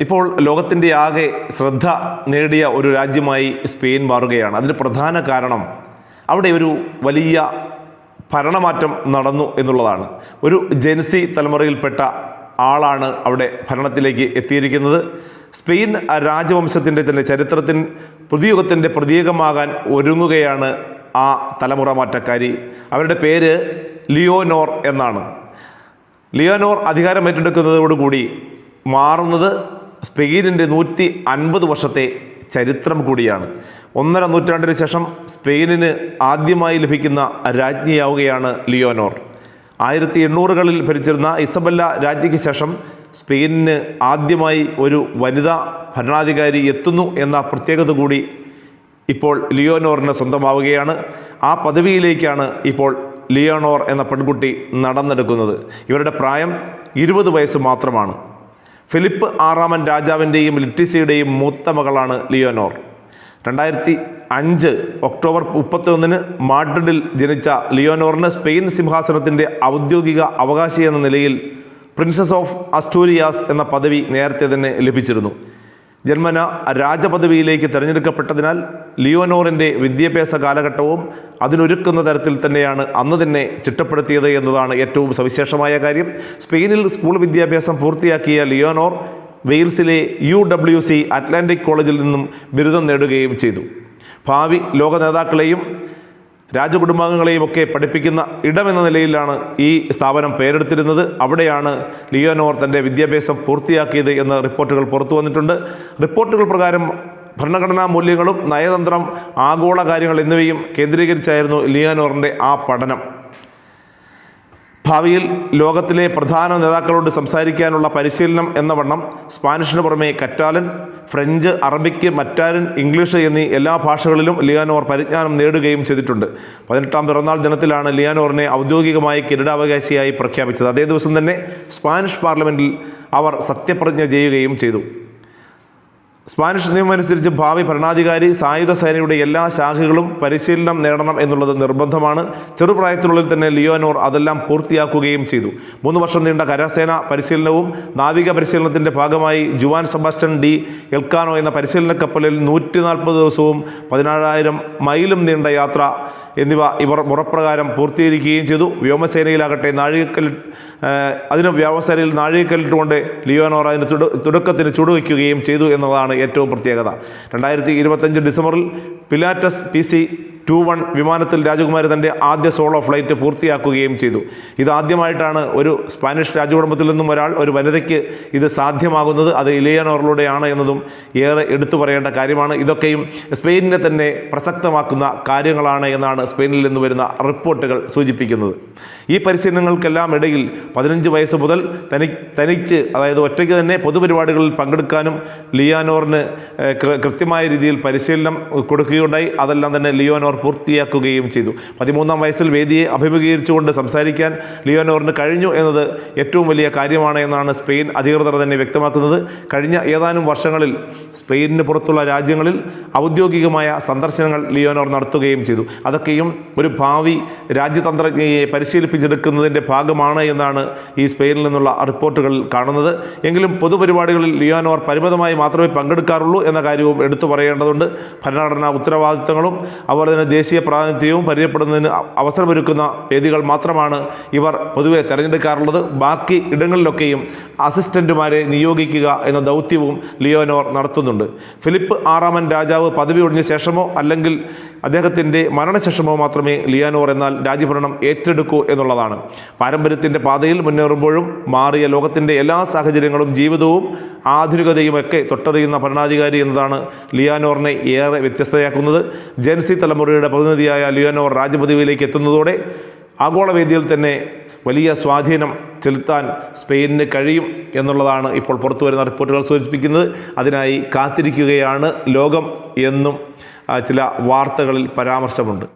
ഇപ്പോൾ ലോകത്തിന്റെ ആകെ ശ്രദ്ധ നേടിയ ഒരു രാജ്യമായി സ്പെയിൻ മാറുകയാണ്. അതിന് പ്രധാന കാരണം അവിടെ ഒരു വലിയ ഭരണമാറ്റം നടന്നു എന്നുള്ളതാണ്. ഒരു ജെൻസി തലമുറയിൽപ്പെട്ട ആളാണ് അവിടെ ഭരണത്തിലേക്ക് എത്തിയിരിക്കുന്നത്. സ്പെയിൻ രാജവംശത്തിന്റെ തന്നെ ചരിത്രത്തിൻ പുതുയുഗത്തിന്റെ പ്രതീകമാകാൻ ഒരുങ്ങുകയാണ് ആ തലമുറ മാറ്റക്കാരി. അവരുടെ പേര് ലിയോനോർ എന്നാണ്. ലിയോനോർ അധികാരം ഏറ്റെടുക്കുന്നതോടുകൂടി മാറുന്നത് സ്പെയിനിന്റെ നൂറ്റി അൻപത് വർഷത്തെ ചരിത്രം കൂടിയാണ്. ഒന്നര നൂറ്റാണ്ടിന് ശേഷം സ്പെയിനിന് ആദ്യമായി ലഭിക്കുന്ന രാജ്ഞിയാവുകയാണ് ലിയോനോർ. ആയിരത്തി എണ്ണൂറുകളിൽ ഭരിച്ചിരുന്ന ഇസബല്ല രാജ്ഞിക്ക് ശേഷം സ്പെയിനിന് ആദ്യമായി ഒരു വനിതാ ഭരണാധികാരി എത്തുന്നു എന്ന പ്രത്യേകത കൂടി ഇപ്പോൾ ലിയോനോറിന് സ്വന്തമാവുകയാണ്. ആ പദവിയിലേക്കാണ് ഇപ്പോൾ ലിയോണോർ എന്ന പെൺകുട്ടി നടന്നെടുക്കുന്നത്. ഇവരുടെ പ്രായം ഇരുപത് വയസ്സ് മാത്രമാണ്. ഫിലിപ്പ് ആറാമൻ രാജാവിന്റെയും ലിറ്റിസിയുടെയും മൂത്ത മകളാണ് ലിയോനോർ. രണ്ടായിരത്തി അഞ്ച് ഒക്ടോബർ മുപ്പത്തൊന്നിന് മാഡ്രിഡിൽ ജനിച്ച ലിയോനോറിന് സ്പെയിൻ സിംഹാസനത്തിന്റെ ഔദ്യോഗിക അവകാശി എന്ന നിലയിൽ പ്രിൻസസ് ഓഫ് അസ്റ്റൂരിയാസ് എന്ന പദവി നേരത്തെ തന്നെ ലഭിച്ചിരുന്നു. ജന്മന രാജപദവിയിലേക്ക് തിരഞ്ഞെടുക്കപ്പെട്ടതിനാൽ ലിയോനോറിന്റെ വിദ്യാഭ്യാസ കാലഘട്ടവും അതിനൊരുക്കുന്ന തരത്തിൽ തന്നെയാണ് അന്ന് തന്നെ ചിട്ടപ്പെടുത്തിയത് എന്നതാണ് ഏറ്റവും സവിശേഷമായ കാര്യം. സ്പെയിനിൽ സ്കൂൾ വിദ്യാഭ്യാസം പൂർത്തിയാക്കിയ ലിയോനോർ വെയിൽസിലെ യു ഡബ്ല്യു സി അറ്റ്ലാന്റിക് കോളേജിൽ നിന്നും ബിരുദം നേടുകയും ചെയ്തു. ഭാവി ലോക നേതാക്കളെയും രാജകുടുംബാംഗങ്ങളെയും ഒക്കെ പഠിപ്പിക്കുന്ന ഇടമെന്ന നിലയിലാണ് ഈ സ്ഥാപനം പേരെടുത്തിരുന്നത്. അവിടെയാണ് ലിയോനോർ തന്റെ വിദ്യാഭ്യാസം പൂർത്തിയാക്കിയത് എന്ന് റിപ്പോർട്ടുകൾ പുറത്തു വന്നിട്ടുണ്ട്. റിപ്പോർട്ടുകൾ പ്രകാരം ഭരണഘടനാ മൂല്യങ്ങളും നയതന്ത്രം ആഗോള കാര്യങ്ങൾ എന്നിവയും കേന്ദ്രീകരിച്ചായിരുന്നു ലിയോനോറിന്റെ ആ പഠനം. ഭാവിയിൽ ലോകത്തിലെ പ്രധാന നേതാക്കളോട് സംസാരിക്കാനുള്ള പരിശീലനം എന്ന വണ്ണം സ്പാനിഷിന് പുറമെ കറ്റാലൻ ഫ്രഞ്ച് അറബിക്ക് മറ്റാരൻ ഇംഗ്ലീഷ് എന്നീ എല്ലാ ഭാഷകളിലും ലിയാനോർ പരിജ്ഞാനം നേടുകയും ചെയ്തിട്ടുണ്ട്. പതിനെട്ടാം പിറന്നാൾ ദിനത്തിലാണ് ലിയാനോറിനെ ഔദ്യോഗികമായി കിരീടാവകാശിയായി പ്രഖ്യാപിച്ചത്. അതേ ദിവസം തന്നെ സ്പാനിഷ് പാർലമെന്റിൽ അവർ സത്യപ്രതിജ്ഞ ചെയ്യുകയും ചെയ്തു. സ്പാനിഷ് നിയമമനുസരിച്ച് ഭാവി ഭരണാധികാരി സായുധ സേനയുടെ എല്ലാ ശാഖകളും പരിശീലനം നേടണം എന്നുള്ളത് നിർബന്ധമാണ്. ചെറുപ്രായത്തിനുള്ളിൽ തന്നെ ലിയോനോർ അതെല്ലാം പൂർത്തിയാക്കുകയും ചെയ്തു. മൂന്ന് വർഷം നീണ്ട കരസേന പരിശീലനവും നാവിക പരിശീലനത്തിന്റെ ഭാഗമായി ജുവാൻ സെബാസ്റ്റൻ ഡി എൽക്കാനോ എന്ന പരിശീലന കപ്പലിൽ നൂറ്റി ദിവസവും പതിനാറായിരം മൈലും നീണ്ട യാത്ര എന്നിവ ഇവർ മുറപ്രകാരം പൂർത്തീകരിക്കുകയും ചെയ്തു. വ്യോമസേനയിലാകട്ടെ നാഴികക്കൽ അതിന് വ്യോമസേനയിൽ നാഴികക്കല്ലിട്ടുകൊണ്ട് ലിയോനോർ അതിന് തുട തുടക്കത്തിന് ചുടുവയ്ക്കുകയും ചെയ്തു എന്നതാണ് ഏറ്റവും പ്രത്യേകത. രണ്ടായിരത്തി ഇരുപത്തഞ്ച് ഡിസംബറിൽ Pilatus P C two one വിമാനത്തിൽ രാജകുമാരി തന്റെ ആദ്യ സോളോ ഫ്ലൈറ്റ് പൂർത്തിയാക്കുകയും ചെയ്തു. ഇതാദ്യമായിട്ടാണ് ഒരു സ്പാനിഷ് രാജകുടുംബത്തിൽ നിന്നും ഒരാൾ ഒരു വനിതയ്ക്ക് ഇത് സാധ്യമാകുന്നത്. അത് ഇലിയനോറിലൂടെയാണ് എന്നതും ഏറെ എടുത്തു പറയേണ്ട കാര്യമാണ്. ഇതൊക്കെയും സ്പെയിനിനെ തന്നെ പ്രസക്തമാക്കുന്ന കാര്യങ്ങളാണ് എന്നാണ് സ്പെയിനിൽ നിന്ന് വരുന്ന റിപ്പോർട്ടുകൾ സൂചിപ്പിക്കുന്നത്. ഈ പരിശീലനങ്ങൾക്കെല്ലാം ഇടയിൽ പതിനഞ്ച് വയസ്സ് മുതൽ തനി തനിച്ച് അതായത് ഒറ്റയ്ക്ക് തന്നെ പൊതുപരിപാടികളിൽ പങ്കെടുക്കാനും ലിയാനോറിന് കൃത്യമായ രീതിയിൽ പരിശീലനം കൊടുക്കുകയുണ്ടായി. അതെല്ലാം തന്നെ ലിയോനോർ പൂർത്തിയാക്കുകയും ചെയ്തു. പതിമൂന്നാം വയസ്സിൽ വേദിയെ അഭിമുഖീകരിച്ചുകൊണ്ട് സംസാരിക്കാൻ ലിയോനോറിന് കഴിഞ്ഞു എന്നത് ഏറ്റവും വലിയ കാര്യമാണ് എന്നാണ് സ്പെയിൻ അധികൃതർ തന്നെ വ്യക്തമാക്കുന്നത്. കഴിഞ്ഞ ഏതാനും വർഷങ്ങളിൽ സ്പെയിനിന് പുറത്തുള്ള രാജ്യങ്ങളിൽ ഔദ്യോഗികമായ സന്ദർശനങ്ങൾ ലിയോനോർ നടത്തുകയും ചെയ്തു. അതൊക്കെയും ഒരു ഭാവി രാജ്യതന്ത്രജ്ഞയെ പരിശീലിപ്പിച്ചെടുക്കുന്നതിന്റെ ഭാഗമാണ് എന്നാണ് ഈ സ്പെയിനിൽ നിന്നുള്ള റിപ്പോർട്ടുകളിൽ കാണുന്നത്. എങ്കിലും പൊതുപരിപാടികളിൽ ലിയോനോർ പരിമിതമായി മാത്രമേ പങ്കെടുക്കാറുള്ളൂ എന്ന കാര്യവും എടുത്തു പറയേണ്ടതുണ്ട്. ഭരണഘടനാ ഉത്തരവാദിത്തങ്ങളും അതുപോലെ തന്നെ ദേശീയ പ്രാതിനിധ്യവും പരിചയപ്പെടുന്നതിന് അവസരമൊരുക്കുന്ന വേദികൾ മാത്രമാണ് ഇവർ പൊതുവെ തിരഞ്ഞെടുക്കാറുള്ളത്. ബാക്കി ഇടങ്ങളിലൊക്കെയും അസിസ്റ്റന്റുമാരെ നിയോഗിക്കുക എന്ന ദൗത്യവും ലിയോനോർ നടത്തുന്നുണ്ട്. ഫിലിപ്പ് ആറാമൻ രാജാവ് പദവി ഒഴിഞ്ഞ ശേഷമോ അല്ലെങ്കിൽ അദ്ദേഹത്തിന്റെ മരണശേഷമോ മാത്രമേ ലിയാനോർ എന്നാൽ രാജ്യഭരണം ഏറ്റെടുക്കൂ എന്നുള്ളതാണ്. പാരമ്പര്യത്തിന്റെ പാതയിൽ മുന്നേറുമ്പോഴും മാറിയ ലോകത്തിന്റെ എല്ലാ സാഹചര്യങ്ങളും ജീവിതവും ആധുനികതയും ഒക്കെ തൊട്ടറിയുന്ന ഭരണാധികാരി എന്നതാണ് ലിയാനോറിനെ ഏറെ വ്യത്യസ്തയാക്കുന്നത്. ജെൻസി തലമുറയുടെ പ്രതിനിധിയായ ലിയോനോർ രാജപദവിയിലേക്ക് എത്തുന്നതോടെ ആഗോളവേദിയിൽ തന്നെ വലിയ സ്വാധീനം ചെലുത്താൻ സ്പെയിനിന് കഴിയും എന്നുള്ളതാണ് ഇപ്പോൾ പുറത്തു വരുന്ന റിപ്പോർട്ടുകൾ സൂചിപ്പിക്കുന്നത്. അതിനായി കാത്തിരിക്കുകയാണ് ലോകം എന്നും ചില വാർത്തകളിൽ പരാമർശമുണ്ട്.